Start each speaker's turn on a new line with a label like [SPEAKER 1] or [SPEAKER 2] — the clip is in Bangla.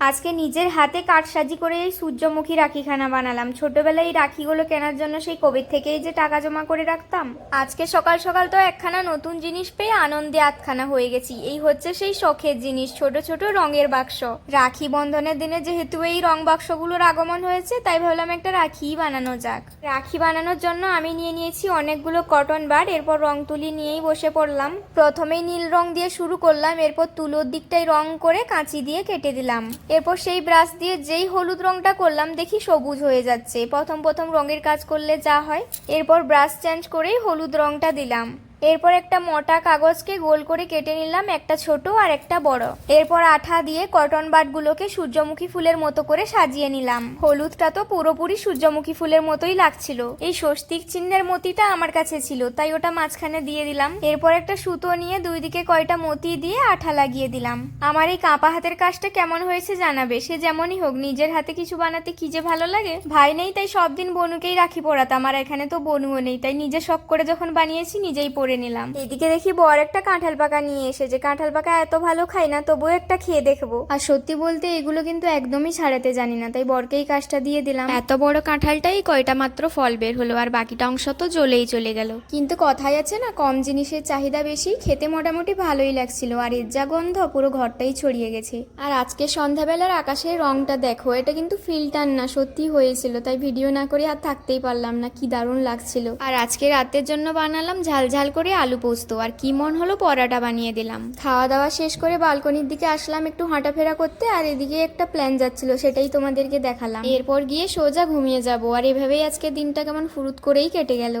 [SPEAKER 1] আজকে নিজের হাতে কাঠসাজি করে এই সূর্যমুখী রাখিখানা বানালাম। ছোটবেলায় এই রাখিগুলো কেনার জন্য সেই কোভিড থেকেই যে টাকা জমা করে রাখতাম। আজকে সকাল সকাল তো একখানা নতুন জিনিস পেয়ে আনন্দে আতখানা হয়ে গেছি। এই হচ্ছে সেই শখের জিনিস, ছোট ছোট রঙের বাক্স। রাখি বন্ধনের দিনে যেহেতু এই রং বাক্সগুলোর আগমন হয়েছে, তাই ভাবলাম একটা রাখি বানানো যাক। রাখি বানানোর জন্য আমি নিয়ে নিয়েছি অনেকগুলো কটন বার, এরপর রং তুলি নিয়েই বসে পড়লাম। প্রথমেই নীল রং দিয়ে শুরু করলাম, এরপর তুলোর দিকটাই রং করে কাঁচি দিয়ে কেটে দিলাম। এরপর সেই ব্রাশ দিয়ে যেই হলুদ রংটা করলাম, দেখি সবুজ হয়ে যাচ্ছে। প্রথম প্রথম রঙের কাজ করলে যা হয়। এরপর ব্রাশ চেঞ্জ করেই হলুদ রংটা দিলাম। এরপর একটা মোটা কাগজকে গোল করে কেটে নিলাম, একটা ছোট আর একটা বড়। এরপর আঠা দিয়ে কটন বাটগুলোকে সূর্যমুখী ফুলের মতো করে সাজিয়ে নিলাম। হলুদটা তো পুরোপুরি সূর্যমুখী ফুলের মতোই লাগছিল। এই স্বস্তিক চিহ্নের মতিটা আমার কাছে ছিল, তাই ওটা মাঝখানে দিয়ে দিলাম। এরপর একটা সুতো নিয়ে দুই দিকে কয়টা মতি দিয়ে আঠা লাগিয়ে দিলাম। আমার এই কাঁপা হাতের কাজটা কেমন হয়েছে জানাবে? সে যেমনই হোক, নিজের হাতে কিছু বানাতে কি যে ভালো লাগে? ভাই নেই, তাই সব দিন বনুকেই রাখি পড়াতাম, আর এখানে তো বনুও নেই, তাই নিজে শখ করে যখন বানিয়েছি, নিজেই পরে নিলাম। এদিকে দেখি বর একটা কাঁঠাল পাকা নিয়ে এসেছে। কাঁঠাল পাকা এত ভালো খাই না তবুও একটা খেয়ে দেখব। আর সত্যি বলতে এগুলো কিন্তু একদমই ছাড়াতে জানি না তাই বরকেই কাজটা দিয়ে দিলাম। এত বড় কাঁঠালটাই কয়টা মাত্র ফল বের হলো আর বাকিটা অংশ তো জ্বলেই চলে গেল। কিন্তু কথাই আছে না কম জিনিসের চাহিদা বেশি খেতে মোটামুটি ভালোই লাগছিল আর এর যা গন্ধ পুরো ঘরটাই ছড়িয়ে গেছে। আর আজকে সন্ধ্যাবেলার আকাশের রংটা দেখো এটা কিন্তু ফিল্টার না সত্যি হয়েছিল তাই ভিডিও না করে আর থাকতেই পারলাম না কি দারুণ লাগছিল। আর আজকে রাতের জন্য বানালাম ঝাল ঝাল করে আলু পোস্ত, আর কি মন হলো পরাটা বানিয়ে দিলাম। খাওয়া দাওয়া শেষ করে বালকনির দিকে আসলাম একটু হাঁটাফেরা করতে, আর এদিকে একটা প্ল্যান যাচ্ছিল, সেটাই তোমাদেরকে দেখালাম। এরপর গিয়ে সোজা ঘুমিয়ে যাব, আর এভাবেই আজকে দিনটা কেমন ফুরুত করেই কেটে গেল।